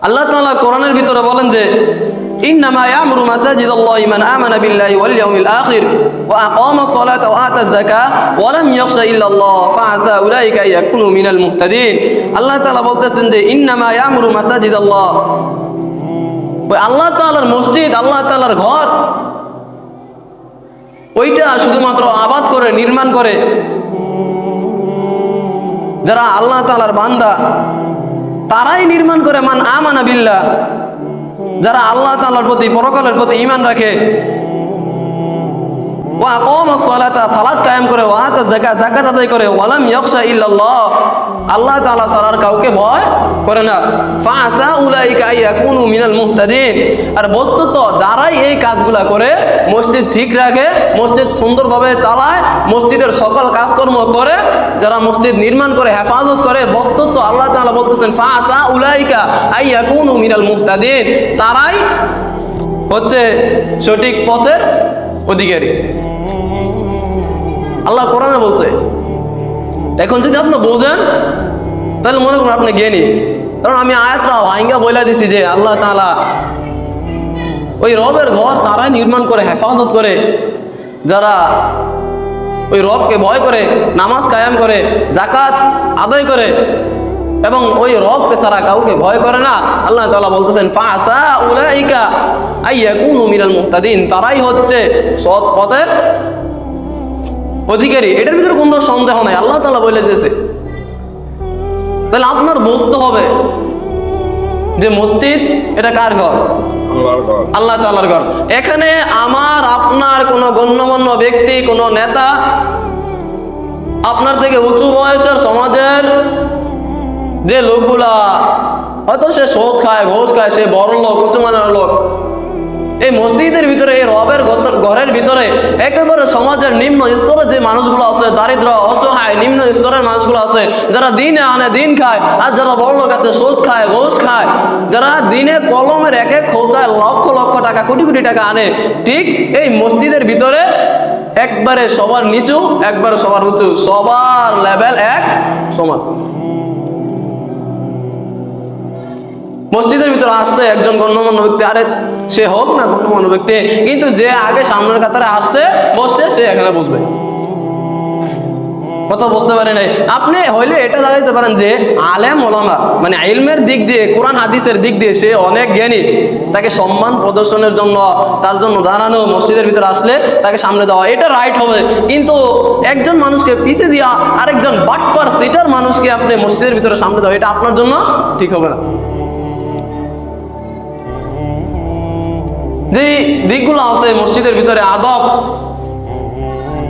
আল্লাহ তাআলা কোরআনের ভিতরে বলেন যে إنما يعمر مساجد الله من آمن بالله واليوم الآخر وأقام الصلاة وآتى الزكاة ولم يخش إلا الله فعسى أولئك أن يكونوا من المهتدين আল্লাহ তাআলা বলতেছেন যে ইন্নামা ইয়ামুরু মাসাজিদ আল্লাহ ওই আল্লাহ তাআলার মসজিদ আল্লাহ তাআলার ঘর ওইটা শুধুমাত্র আবাদ করে নির্মাণ করে যারা আল্লাহ তাআলার বান্দা তারাই নির্মাণ করে মান আমানা বিল্লাহ যারা আল্লাহ তাআলার প্রতি পরকালের প্রতি ইমান রাখে ওয়া কায়েম করে করে আল্লাহ তাআলা ছাড়ার কাউকে ভয় করে না। ইয়াকুনু আর যারাই এই কাজগুলা করে, মসজিদ ঠিক রাখে, মসজিদ সুন্দরভাবে চালায়, মসজিদের সকল কাজকর্ম করে, যারা মসজিদ নির্মাণ করে, হেফাজত করে, বস্তুত আল্লাহ তাআলা বলতেছেন ফাসা উলাইকা আইয়াকুনু মিনাল মুহতাদিন। তারাই হচ্ছে সঠিক পথের অধিকারী। আল্লাহ কোরআনে বলছে, এখন যদি আপনি বোঝেন, তাহলে মনে করুন আপনি জ্ঞানী। কারণ আমি আয়াতরা ভাইঙ্গা বইলা দিছি যে আল্লাহ তাআলা ওই রবের ঘর তারাই নির্মাণ করে, হেফাজত করে, যারা ওই রবকে ভয় করে, নামাজ কায়াম করে জাকাত আদায় করে, এবং ওই রবকে ছাড়া কাউকে ভয় করে না, আল্লাহ তাআলা বলতেছেন ফাসা উলাইকা আইয়াকুনু মিনাল মুহতাদিন। তারাই হচ্ছে সৎ পথের অধিকারী এটার ভিতরে কোনো সন্দেহ নাই। আল্লাহ তালা বলে দিয়েছে। তাহলে আপনার বুঝতে হবে যে মসজিদ এটা কার ঘর? আল্লাহ তালার ঘর। এখানে আমার আপনার কোনো গণ্যমান্য ব্যক্তি কোনো নেতা আপনার থেকে উঁচু বয়সের সমাজের যে লোকগুলা হয়তো সে সোদ খায় ঘোষ খায় সে বড় লোক উঁচু মানের লোক এই মসজিদের ভিতরে, এই রবের ঘর- ঘরের ভিতরে একেবারে সমাজের নিম্ন স্তরে যে মানুষগুলো আছে, দারিদ্র, অসহায়, নিম্ন স্তরের মানুষগুলো আছে, যারা দিনে আনে দিন খায়, আর যারা বড় লোক আছে, সুদ খায়, ঘোষ খায়, যারা দিনে কলমের এক এক খোঁচায় লক্ষ লক্ষ টাকা, কোটি কোটি টাকা আনে, ঠিক এই মসজিদের ভিতরে একবারে সবার নিচু, একবারে সবার উঁচু, সবার লেভেল এক সমান। মসজিদের ভিতরে আসলে একজন গণ্যমান্য ব্যক্তি, আরে সে হোক না গণ্যমান্য ব্যক্তি, কিন্তু যে আগে সামনের কাতারে আসতে বসছে সে এখানে বসবে। কথা বুঝতে পারেন আপনি হইলে এটা জানাইতে পারেন যে আলেম ওলামা মানে ইলমের দিক দিয়ে, কোরআন হাদিসের দিক দিয়ে সে অনেক জ্ঞানী। তাকে সম্মান প্রদর্শনের জন্য, তার জন্য দাঁড়ানো, মসজিদের ভিতরে আসলে তাকে সামনে দেওয়া, এটা রাইট হবে। কিন্তু একজন মানুষকে পিছিয়ে দেওয়া আরেকজন বাটপার, সিটার মানুষকে আপনি মসজিদের ভিতরে সামনে দেওয়া, এটা আপনার জন্য ঠিক হবে না। যে দিকগুলো আছে, মসজিদের ভিতরে আদব,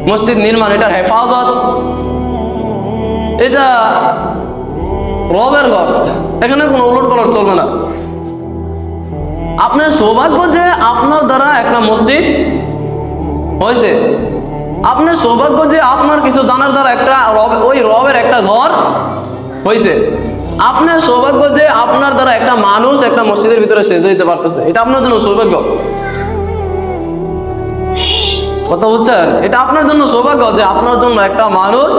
মসজিদ নির্মাণ, এটার হেফাজত, এটা রবের ঘর। এখানে কোনো উলট পালট চলবে না। আপনার সৌভাগ্য যে আপনার দ্বারা একটা মসজিদ হয়েছে। আপনার সৌভাগ্য যে আপনার কিছু দানার দ্বারা একটা রব, ওই রবের একটা ঘর হয়েছে। আপনার সৌভাগ্য যে আপনার দ্বারা একটা মানুষ একটা মসজিদের ভিতরে সেজে দিতে পারতেছে। এটা আপনার জন্য সৌভাগ্য। কথা বুঝছেন? এটা আপনার জন্য সৌভাগ্য যে আপনার জন্য একটা মানুষ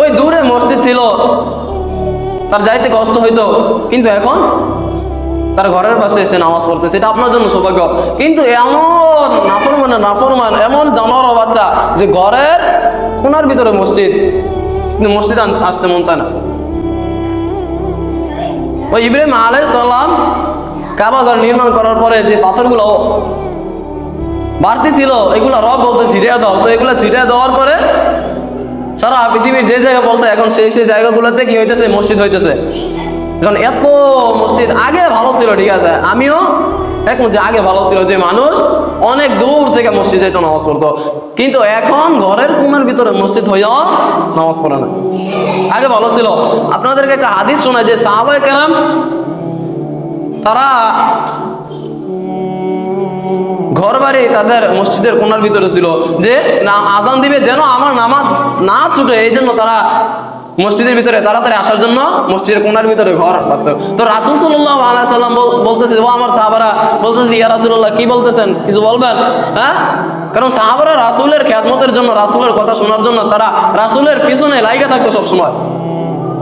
ওই দূরে মসজিদ ছিল। তার যাইতে কষ্ট হইতো, কিন্তু এখন তার ঘরের পাশে এসে নামাজ পড়তেছে। এটা আপনার জন্য সৌভাগ্য। কিন্তু এমন নাফরমান নাফরমান, এমন জানোয়ার বাচ্চা যে ঘরের কোনার ভিতরে মসজিদ, কিন্তু মসজিদ আসতে মন চায় না। ওই ইব্রাহিম আলাইসাল্লাম কাবাঘর কাবা ঘর নির্মাণ করার পরে যে পাথরগুলো বাড়তি ছিল, এগুলো রব বলছে ছিটিয়ে দাও। তো এগুলো ছিটিয়ে দেওয়ার পরে সারা পৃথিবীর যে জায়গা বলছে এখন সেই সেই জায়গাগুলোতে কি হইতেছে? মসজিদ হইতেছে। এখন এত মসজিদ আগে ভালো ছিল, ঠিক আছে। আমিও এখন যে আগে ভালো ছিল যে মানুষ অনেক দূর থেকে মসজিদ যেত নামাজ পড়তো। কিন্তু এখন ঘরের কোণের ভিতরে মসজিদ হইয়াও নামাজ পড়ে না। আগে ভালো ছিল। আপনাদেরকে একটা হাদিস শোনায় যে সাহাবাই কেরাম, তারা ঘর বাড়ি তাদের মসজিদের কোনার ভিতরে ছিল যে না, আজান দিবে যেন আমার নামাজ না ছুটে, এই জন্য তারা মসজিদের ভিতরে তাড়াতাড়ি আসার জন্য মসজিদের কোনার ভিতরে ঘর বাঁধত তো রাসুল সাল্লাহ আলাইসাল্লাম বলতেছে, ও আমার সাহাবারা, বলতেছে, ইয়া রাসুল্লাহ কি বলতেছেন? কিছু বলবেন? হ্যাঁ? কারণ সাহাবারা রাসুলের খ্যাতমতের জন্য, রাসুলের কথা শোনার জন্য তারা রাসুলের পিছনে লাইগা থাকতো সবসময়।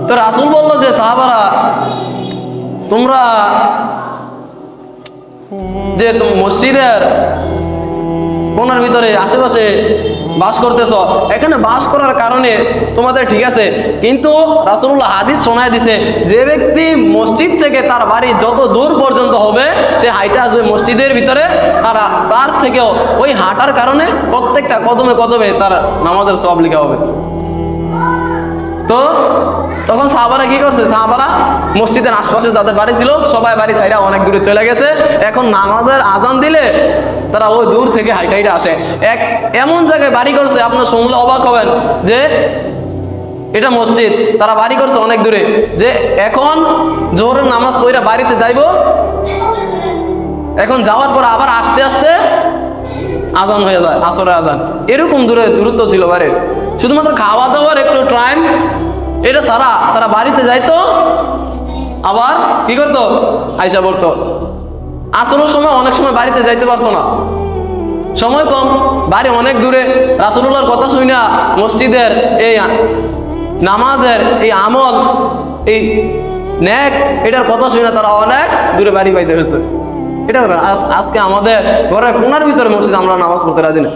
তো রাসুল বলল যে, সাহাবারা, তোমরা যে মসজিদের কোনার ভিতরে আশেপাশে বাস করতেছ। এখানে বাস করার কারণে তোমাদের ঠিক আছে, কিন্তু রাসুল্লাহ হাদিস শোনায় দিছে, যে ব্যক্তি মসজিদ থেকে তার বাড়ি যত দূর পর্যন্ত হবে, সে হাইটে আসবে মসজিদের ভিতরে তারা তার থেকেও ওই হাঁটার কারণে প্রত্যেকটা কদমে কদমে তার নামাজের সব লেখা হবে। তো তখন সাহাবারা কি করছে? সাহাবারা মসজিদের আশপাশে যাদের বাড়ি ছিল, সবাই বাড়ি সাইডা অনেক দূরে চলে গেছে। এখন নামাজের আজান দিলে তারা ওই দূর থেকে হাইটা হাইটা আসে। এক, এমন জায়গায় বাড়ি করছে, আপনার শুনলে অবাক হবেন যে এটা মসজিদ, তারা বাড়ি করছে অনেক দূরে। যে এখন জোহরের নামাজ ওইরা বাড়িতে যাইবো, এখন যাওয়ার পর আবার আস্তে আস্তে আজান হয়ে যায়, আসরের আজান। এরকম দূরে দূরত্ব ছিল বাড়ির। শুধুমাত্র খাওয়া দাওয়ার একটু টাইম এটা সারা, তারা বাড়িতে যাইতো, আবার কি করতো? আইসা পড়তো। আসরের সময় অনেক সময় বাড়িতে যাইতে পারতো না। সময় কম, বাড়ি অনেক দূরে। রাসুল্লাহর কথা শুই না মসজিদের এই নামাজের এই আমল, এই ন্যাক, এটার কথা শুই না তারা অনেক দূরে বাড়ি পাইতে ব্যস্ত এটা আজ- আজকে আমাদের ঘরের কোনার ভিতরে মসজিদ আমরা নামাজ পড়তে রাজি না।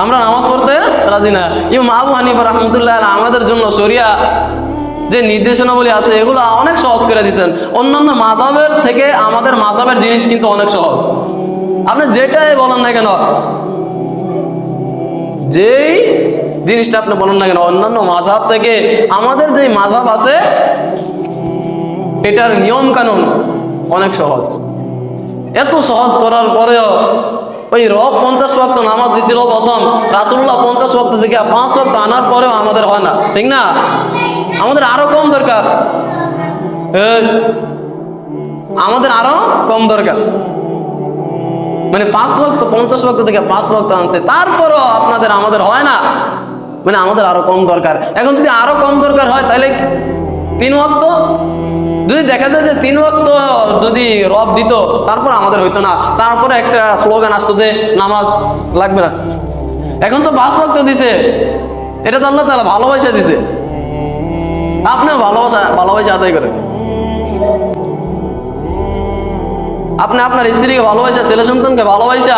আমরা নামাজ পড়তে রাজি না। ইমাম আবু হানিফা রহমতুল্লাহ আমাদের জন্য শরিয়া যে নির্দেশনাবলী আছে, এগুলো অনেক সহজ করে দিচ্ছেন অন্যান্য মাজাবের থেকে আমাদের মাজাবের জিনিস কিন্তু অনেক সহজ। আপনি যেটাই বলেন না কেন, যেই জিনিসটা আপনি বলেন না কেন, অন্যান্য মাঝাব থেকে আমাদের যেই মাঝাব আছে, এটার নিয়ম কানুন অনেক সহজ। এত সহজ করার পরেও ওই রব পঞ্চাশ ওয়াক্ত নামাজ দিছিল প্রথম রাসুল্লাহ পঞ্চাশ ভক্ত থেকে পাঁচ ওয়াক্ত আনার পরেও আমাদের হয় না, ঠিক না? আমাদের আরও কম দরকার। আমাদের আরও কম দরকার। মানে পাঁচ ওয়াক্ত, পঞ্চাশ ভক্ত থেকে পাঁচ ভক্ত আনছে, তারপরও আপনাদের আমাদের হয় না। মানে আমাদের আরও কম দরকার। এখন যদি আরও কম দরকার হয়, তাহলে তিন ওয়াক্ত যদি দেখা যায় যে তিন ওয়াক্ত যদি রব দিত, তারপর আমাদের হইতো না। তারপরে একটা স্লোগান আসতো যে নামাজ লাগবে না। এখন তো পাঁচ ওয়াক্ত দিছে। এটা তো আল্লাহ তালা ভালোবাসা দিছে। আপনিও ভালোবাসা ভালোবাসা আদায় করেন। আপনি আপনার স্ত্রীকে ভালোবাসা, ছেলে সন্তানকে ভালোবাসা,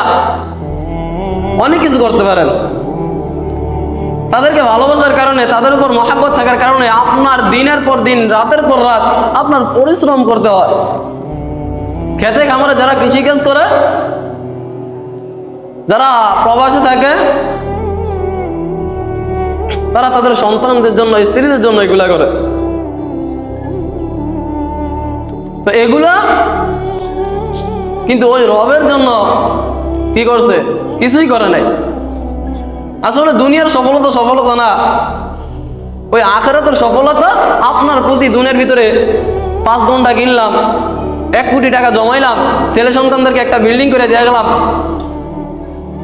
অনেক কিছু করতে পারেন। তাদেরকে ভালোবাসার কারণে, তাদের উপর মহাব্বত থাকার কারণে আপনার দিনের পর দিন, রাতের পর রাত আপনার পরিশ্রম করতে হয়। খেতে খামারে যারা কৃষিকাজ করে, যারা প্রবাসে থাকে, তারা তাদের সন্তানদের জন্য, স্ত্রীদের জন্য এগুলা করে। তো এগুলা কিন্তু ওই রবের জন্য কি করছে? কিছুই করে নাই। আসলে দুনিয়ার সফলতা সফলতা না। ওই আখেরাতের সফলতা আপনার প্রতি দুনিয়ার ভিতরে পাঁচ ঘণ্টা কিনলাম, এক কোটি টাকা জমাইলাম, ছেলে সন্তানদেরকে একটা বিল্ডিং করে দিয়ে গেলাম।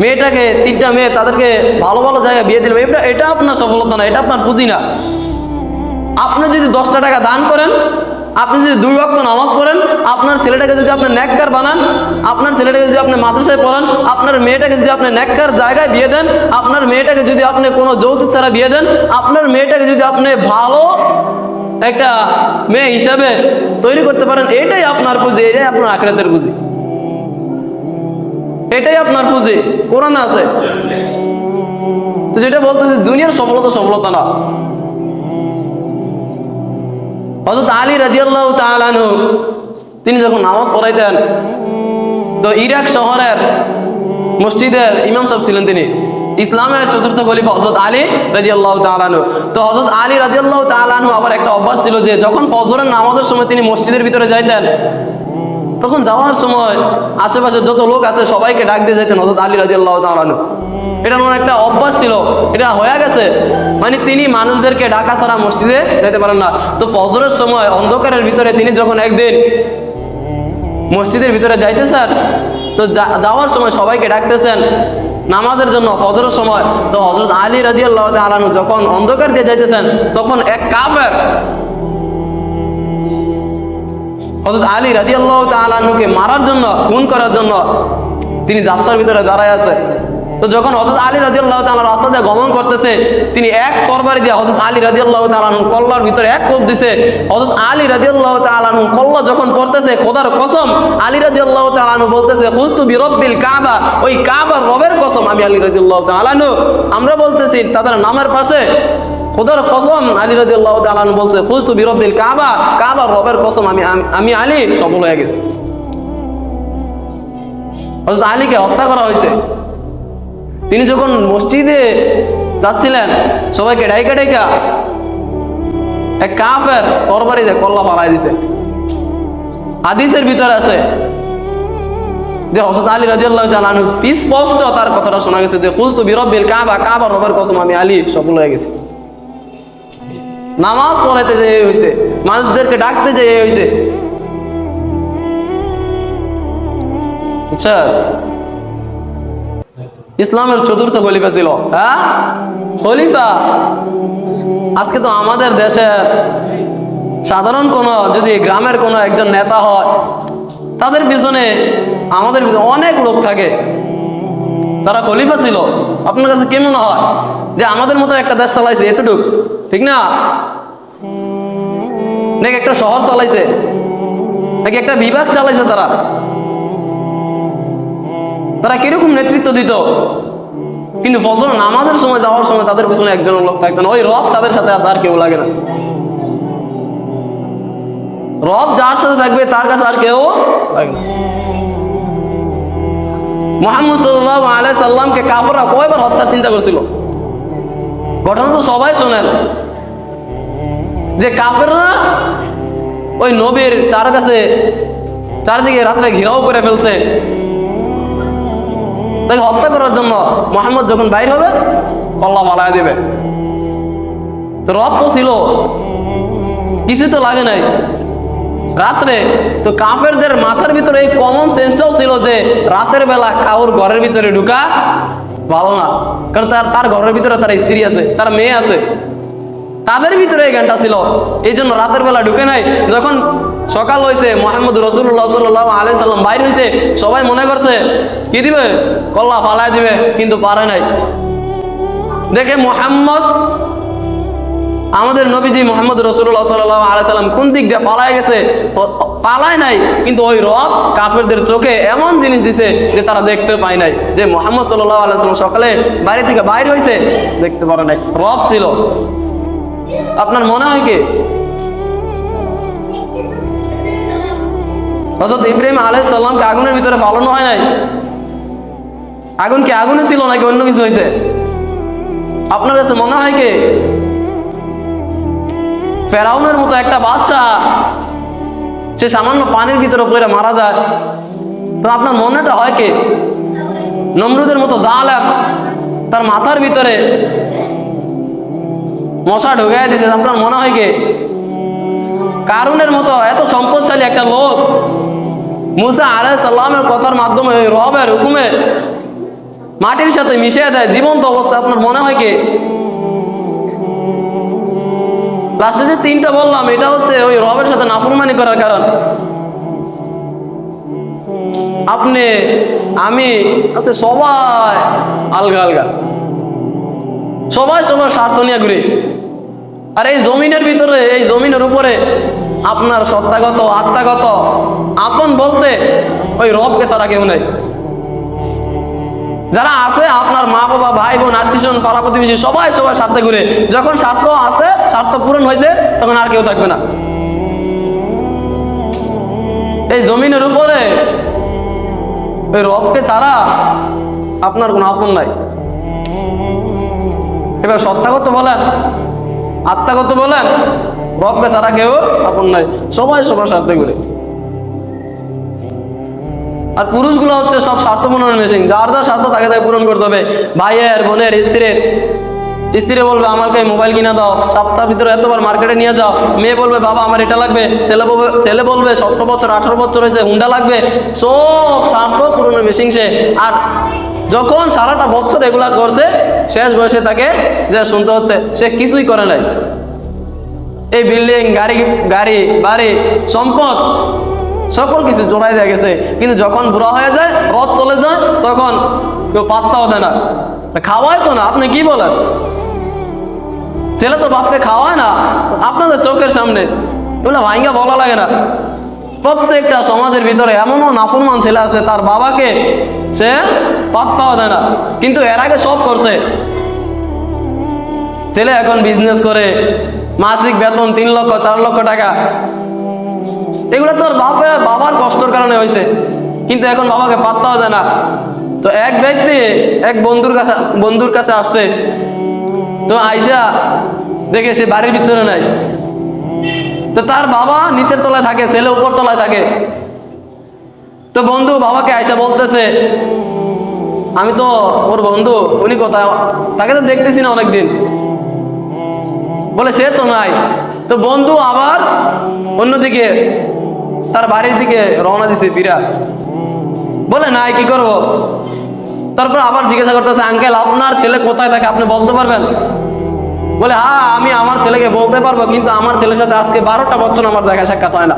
মেয়েটাকে, তিনটা মেয়ে, তাদেরকে ভালো ভালো জায়গায় বিয়ে দিলাম। এটা এটা আপনার সফলতা না, এটা আপনার পুঁজি না। আপনি যদি দশটা টাকা দান করেন আপনি যদি দুই ওয়াক্ত নামাজ পড়েন, আপনার ছেলেটাকে যদি আপনি ন্যাক্কার বানান, আপনার ছেলেটাকে যদি আপনি মাদ্রাসায় পড়ান, আপনার মেয়েটাকে যদি আপনি ন্যাক্কার জায়গায় বিয়ে দেন, আপনার মেয়েটাকে যদি আপনি কোনো যৌতুক ছাড়া বিয়ে দেন, আপনার মেয়েটাকে যদি আপনি ভালো একটা মেয়ে হিসাবে তৈরি করতে পারেন, এটাই আপনার পুঁজি, এটাই আপনার আখরাতের পুঁজি। এটাই আপনার পুঁজি। কোরআন আছে। তো যেটা বলতেছি, দুনিয়ার সফলতা সফলতা না। হজরত আলী রাজিয়াল্লাহ তালানু তিনি যখন নামাজ পড়াইতেন, তো ইরাক শহরের মসজিদের ইমাম সাহেব ছিলেন তিনি। ইসলামের চতুর্থ খলিফা হজরত আলী রাজিয়াল্লাহ তালানু তো হজরত আলী রাজিয়াল্লাহ তালানু আবার একটা অভ্যাস ছিল যে যখন ফজরের নামাজের সময় তিনি মসজিদের ভিতরে যাইতেন, তখন যাওয়ার সময় আশেপাশে যত লোক আছে সবাইকে ডাক দিয়ে যেতেন হজরত আলী রাজিয়াল্লাহ তালানু এটা ওনার একটা অভ্যাস ছিল। এটা হয়ে গেছে। মানে তিনি মানুষদেরকে ডাকা ছাড়া মসজিদে যেতে পারেন না। তো ফজরের সময় অন্ধকারের ভিতরে তিনি যখন একদিন মসজিদের ভিতরে যাইতেছেন, তো যাওয়ার সময় সবাইকে ডাকতেছেন নামাজের জন্য ফজরের সময়। তো হজরত আলী রাজি আল্লাহ আলানু যখন অন্ধকার দিয়ে যাইতেছেন, তখন এক কাফের হজরত আলী রাজি আল্লাহ তালানুকে মারার জন্য, খুন করার জন্য তিনি জাফসার ভিতরে দাঁড়ায় আছে। তো যখন হজরত আলী রাজি আল্লাহ তালা রাস্তা দিয়ে গমন করতেছে, তিনি এক তরবারি দিয়ে হজরত আলী রাজি আল্লাহ তালাহু কল্লার ভিতরে এক কোপ দিছে। হজরত আলী রাজি আল্লাহ তালাহু কল্লা যখন পড়তেছে, খোদার কসম, আলী রাজি আল্লাহ তালাহু বলতেছে হুস্তু বিরব্বিল কাবা ওই কাবার রবের কসম আমি আলী রাজি আল্লাহ তালাহু আমরা বলতেছি, তাদের নামের পাশে। খোদার কসম, আলী রাজি আল্লাহ তালাহু বলছে হুস্তু বিরব্বিল কাবা কাবার রবের কসম আমি আমি আলী সফল হয়ে গেছি। হজরত আলীকে হত্যা করা হয়েছে। তিনি যখন মসজিদে যাচ্ছিলেন, সবাইকে ডাইকা ডাইকা এক কাফের তরবারিতে কল্লা পালাই দিছে। হাদিসের ভিতরে আছে যে হসরত আলী রাজিয়াল্লাহ জানানু স্পষ্ট তার কথাটা শোনা গেছে যে, কুলতু বিরব্বিল কাবা কাবা রবের কসম, আমি আলী, সফল হয়ে গেছি। নামাজ পড়াইতে যে হয়েছে মানুষদেরকে ডাকতে যে হয়েছে বুঝছেন ইসলামের চতুর্থ খলিফা ছিল। হ্যাঁ? খলিফা। আজকে তো আমাদের দেশের সাধারণ কোন, যদি গ্রামের কোনো একজন নেতা হয়, তাদের পিছনে আমাদের পিছনে অনেক লোক থাকে। তারা খলিফা ছিল। আপনার কাছে কেমন হয় যে আমাদের মতো একটা দেশ চালাইছে? এতটুক। ঠিক না? নাকি একটা শহর চালাইছে? নাকি একটা বিভাগ চালাইছে তারা? তারা কীরকম নেতৃত্ব দিত? কিন্তু ফজর নামাজের সময় যাওয়ার সময় তাদের পিছনে একজন লোক থাকতেন ওই রব তাদের সাথে আর কেউ লাগে না। রব যার সাথে থাকবে, তার কাছে আর কেউ লাগে না। মোহাম্মদ সাল্লাহ আলাই সাল্লামকে কাফরা কয়বার হত্যার চিন্তা করছিল? ঘটনা তো সবাই শোনেন। যে কাফেররা ওই নবীর চার কাছে চারদিকে রাত্রে ঘেরাও করে ফেলছে। তাকে হত্যা করার জন্য মোহাম্মদ যখন বাইর হবে কল্লা মালায় দেবে। তো রব তো ছিল। কিছু তো লাগে নাই। রাত্রে তো কাফেরদের মাথার ভিতরে এই কমন সেন্সটাও ছিল যে রাতের বেলা কাউর ঘরের ভিতরে ঢুকা ভালো না। কারণ তার তার ঘরের ভিতরে তার স্ত্রী আছে, তার মেয়ে আছে। তাদের ভিতরে এই জ্ঞানটা ছিল। এই জন্য রাতের বেলা ঢুকে নাই। যখন সকাল হয়েছে মোহাম্মদ রসুল্লাহ সাল্লাহ আলাই সাল্লাম বাইর হয়েছে সবাই মনে করছে, কি দিবে? কল্লা ফালাই দিবে, কিন্তু পারে নাই। দেখে মোহাম্মদ, আমাদের নবীজি মোহাম্মদ রসুল্লাহ সাল্লাহ আলাই সাল্লাম কোন দিক দিয়ে পালায় গেছে? পালায় নাই, কিন্তু ওই রব কাফেরদের চোখে এমন জিনিস দিছে যে তারা দেখতে পায় নাই। যে মোহাম্মদ সাল্লাহ আলাইসাল্লাম সকালে বাইরে থেকে বাইর হয়েছে দেখতে পারে নাই। রব ছিল। আপনার মনে হয় কি? হজরত ইব্রাহিম আলাই সাল্লামকে আগুনের ভিতরে ফালানো হয় নাই? আগুন কি আগুনে ছিল নাকি অন্য কিছু হয়েছে? আপনার কাছে মনে হয় কি? ফেরাউনের মতো একটা বাচ্চা, সে সামান্য পানির ভিতরে পড়ে মারা যায়। তো আপনার মনেটা হয় কি? নমরুদের মতো জালাম তার মাথার ভিতরে মশা ঢুকাই দিছে। আপনার মনে হয় কি? কারুনের মতো এত সম্পদশালী একটা লোক মুসা আলাই সাল্লামের কথার মাধ্যমে, ওই রবের হুকুমে মাটির সাথে মিশিয়ে দেয়। জীবন্ত অবস্থা। আপনার মনে হয় কি? লাস্টে যে তিনটা বললাম, এটা হচ্ছে ওই রবের সাথে নাফরমানি করার কারণ। আপনি, আমি, আছে সবাই আলগা আলগা। সবাই সবার স্বার্থ নিয়ে ঘুরে। আর এই জমিনের ভিতরে, এই জমিনের উপরে আপনার সত্তাগত, আত্মাগত। আপন বলতে ওই রবকে ছাড়া কেউ নেই। যারা আছে, আপনার মা, বাবা, ভাই, বোন, আত্মীয় পাড়া প্রতিবেশী, সবাই সবাই স্বার্থে ঘুরে। যখন স্বার্থ আছে, স্বার্থ পূরণ হয়েছে, তখন আর কেউ থাকবে না। এই জমিনের উপরে ওই রবকে ছাড়া আপনার কোনো আপন নাই। এবার সত্তাগত বলেন, আত্মাগত বলেন রবকে ছাড়া কেউ আপন নাই। সবাই সবার স্বার্থে ঘুরে। আর পুরুষগুলো হচ্ছে সব স্বার্থ পূরণের মেশিন। যার যার স্বার্থ তাকে তাকে পূরণ করতে হবে। ভাইয়ের, বোনের, স্ত্রীর। স্ত্রী বলবে, আমাকে মোবাইল কিনে দাও। সপ্তাহের ভিতরে এতবার মার্কেটে নিয়ে যাও। মেয়ে বলবে, বাবা, আমার এটা লাগবে। ছেলে বলবে ছেলে বলবে, সতেরো বছর, আঠারো বছর হয়েছে, হুন্ডা লাগবে। সব স্বার্থ পূরণের মেশিন সে। আর যখন সারাটা বছর এগুলা করছে, শেষ বয়সে তাকে যে শুনতে হচ্ছে, সে কিছুই করে নাই। এই বিল্ডিং গাড়ি গাড়ি, বাড়ি, সম্পদ, সকল কিছু জোড়াই দেয়া গেছে। কিন্তু যখন বুড়া হয়ে যায়, রথ চলে যায়, তখন কেউ পাত্তাও দেয় না। খাওয়ায় তো না, আপনি কি বলেন? ছেলে তো বাপকে খাওয়ায় না, আপনাদের চোখের সামনে। এগুলো ভাইঙ্গা বলা লাগে না। প্রত্যেকটা সমাজের ভিতরে এমনও নাফরমান ছেলে আছে, তার বাবাকে সে পাত্তাও দেয় না। কিন্তু এর আগে সব করছে। ছেলে এখন বিজনেস করে মাসিক বেতন তিন লক্ষ, চার লক্ষ টাকা। এগুলো তোর বাপে, বাবার কষ্টর কারণে হয়েছে। কিন্তু এখন বাবাকে পাত্তাও দেয় না। তো এক ব্যক্তি, এক বন্ধুর কাছে বন্ধুর কাছে আসছে। তো আইসা দেখে সে বাড়ির ভিতরে নাই। তো তার বাবা নিচের তলায় থাকে, ছেলে উপর তলায় থাকে। তো বন্ধু বাবাকে আইসা বলতেছে, আমি তো ওর বন্ধু, উনি কোথায়? তাকে তো দেখতেছি না অনেকদিন। বলে, সে তো নাই। তো বন্ধু আবার অন্যদিকে, তার বাড়ির দিকে রওনা দিছে ফিরা। বলে, নাই, কি করব? তারপর আবার জিজ্ঞাসা করতেছে, আঙ্কেল, আপনার ছেলে কোথায়? থাকে আপনি বলতে পারবেন? বলে হ্যাঁ আমি আমার ছেলেকে বলতে পারব, কিন্তু আমার ছেলের সাথে আজকে বারোটা বছর আমার দেখা সাক্ষাৎ হয় না।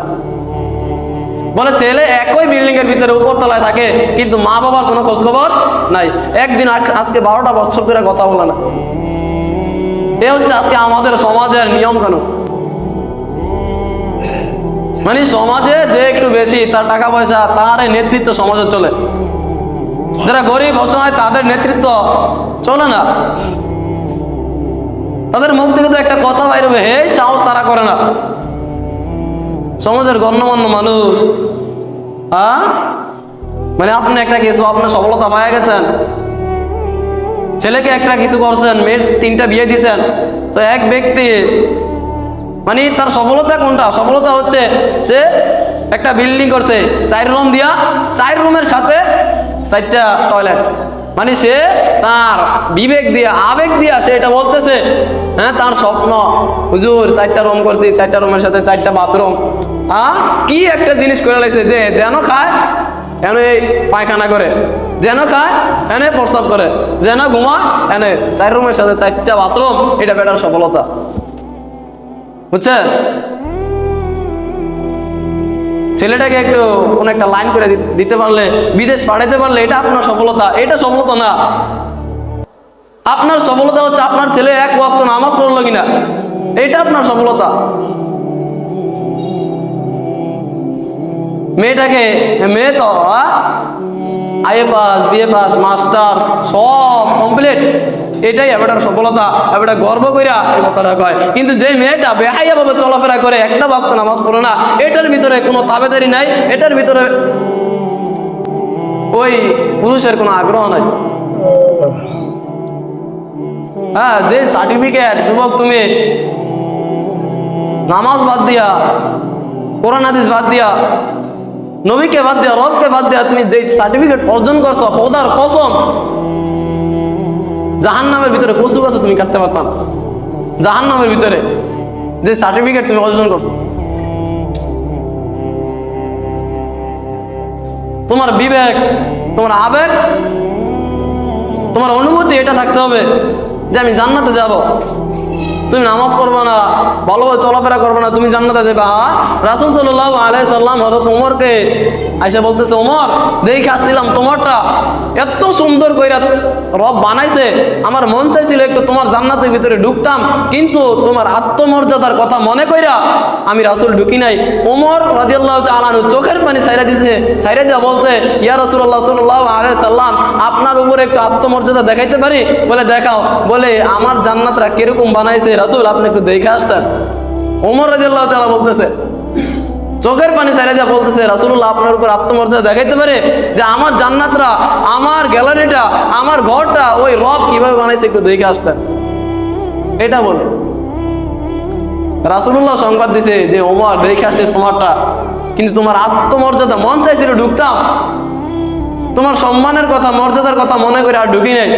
বলে, ছেলে একই বিল্ডিং এর ভিতরে উপর তলায় থাকে, কিন্তু মা বাবার কোনো খোঁজ খবর নাই। একদিন আজ- আজকে বারোটা বছর ধরে কথা বলে না। এ হচ্ছে আজকে আমাদের সমাজের নিয়ম কানুন মানে সমাজে যে একটু বেশি তার টাকা পয়সা তার নেতৃত্ব সমাজে চলে। যারা গরিব অসহায়, তাদের নেতৃত্ব চলে না। তাদের মুখ থেকে তো একটা কথা বাইর হে সাহস তারা করে না। সমাজের গণ্যমান্য মানুষ হ্যাঁ মানে আপনি একটা কিছু আপনার সফলতা পাওয়া গেছেন। ছেলেকে একটা কিছু করছেন, মেয়ের তিনটা বিয়ে দিছেন। তো এক ব্যক্তি মানে তার সফলতা কোনটা? সফলতা হচ্ছে সে একটা বিল্ডিং করছে চার রুম দিয়া চার রুমের সাথে চারটা টয়লেট মানে সে তার বিবেক দিয়া, আবেগ দিয়া সে এটা বলতেছে হ্যাঁ তার স্বপ্ন। হুজুর, চারটা রুম করছি, চারটা রুমের সাথে চারটা বাথরুম হ্যাঁ কি একটা জিনিস করে লাগছে যে যেন খায় এনে পায়খানা করে। যেন খায়, এনে প্রস্রাব করে। যেন ঘুমায়, এনে চার রুমের সাথে চারটা বাথরুম, এটা বেটার সফলতা। বুঝছেন? ছেলেটাকে একটু কোন একটা লাইন করে দিতে পারলে, বিদেশ পাঠাতে পারলে এটা আপনার সফলতা। এটা সফলতা না। আপনার সফলতা হচ্ছে আপনার ছেলে এক ওয়াক্ত নামাজ পড়ল কিনা। এটা আপনার সফলতা। মেয়েটাকে মেয়ে তো I A pass B A pass masters সব কমপ্লিট এটাই এবারটার সফলতা এবারটা গর্ব কইরা এই কথাটা কয়। কিন্তু যে মেয়েটা বেহাইয়া ভাবে চলাফেরা করে, একটা ভক্ত নামাজ পড়ে না, এটার ভিতরে কোনো তাবেদারি নাই, এটার ভিতরে ওই পুরুষের কোনো আগ্রহ নাই। হ্যাঁ যে সার্টিফিকেট যুবক তুমি, নামাজ বাদ দিয়া, কোরআন হাদিস বাদ দিয়া নবীকে বাদ দিয়া, রবকে বাদ দিয়া তুমি যে সার্টিফিকেট অর্জন করছ, খোদার কসম জাহান নামের ভিতরে কচু গাছ তুমি কাটতে পারতাম জাহান নামের ভিতরে যে সার্টিফিকেট তুমি অর্জন করছ। তোমার বিবেক, তোমার আবেগ, তোমার অনুভূতি এটা থাকতে হবে যে আমি জান্নাতে যাব। তুমি নামাজ পড়বে না, ভালোভাবে চলাফেরা করবে না, তুমি জান্নাতে যাবে রাসুল সাল্লাহ আলাই সাল্লাম ওমরকে আইসা বলতেছে ওমর দেখে আসছিলাম তোমারটা। এত সুন্দর কইরা রব বানাইছে। আমার মন চাইছিল একটু তোমার জান্নাতের ভিতরে ঢুকতাম, কিন্তু তোমার আত্মমর্যাদার কথা মনে কইরা আমি রাসুল ঢুকি নাই। ওমর রাজিয়াল্লাহ তালানু চোখের পানি সাইরা দিছে সাইরা দিয়া বলছে, ইয়া রসুল্লাহ সাল্লাহ আলাই সাল্লাম, আপনার উপরে একটু আত্মমর্যাদা দেখাইতে পারি? বলে, দেখাও। বলে, আমার জান্নাতরা কীরকম বানাইছে রাসুল, আপনি একটু দেখে আসতেন। ওমর রাজিয়াল্লাহ তালা বলতেছে, চোখের পানি ছেড়ে যা বলতেছে রাসুল্লাহ আপনার উপর আত্মমর্যাদা দেখাইতে পারে যে আমার জান্নাতরা, আমার গ্যালারিটা, আমার ঘরটা, ওই রব কীভাবে বানাইছে একটু দেখে আসতেন। এটা বলে রাসুল্লাহ সংবাদ দিছে যে ওমর দেখে আসছে তোমারটা। কিন্তু তোমার আত্মমর্যাদা মন চাইছিল ঢুকতাম। তোমার সম্মানের কথা, মর্যাদার কথা মনে করে আর ঢুকি নাই।